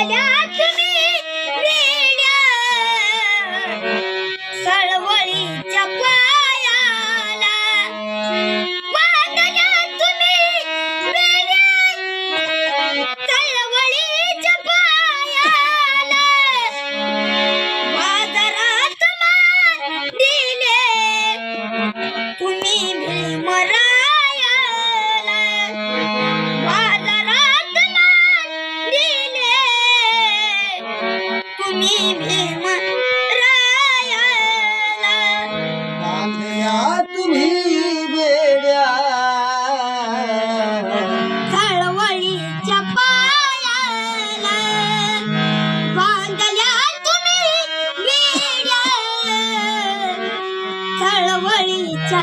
Hola. मी भीम रायाला बांधल्या तुम्ही बेड्या चळवळीच्या पायाला बांधल्या तुम्ही बेड्या चळवळीच्या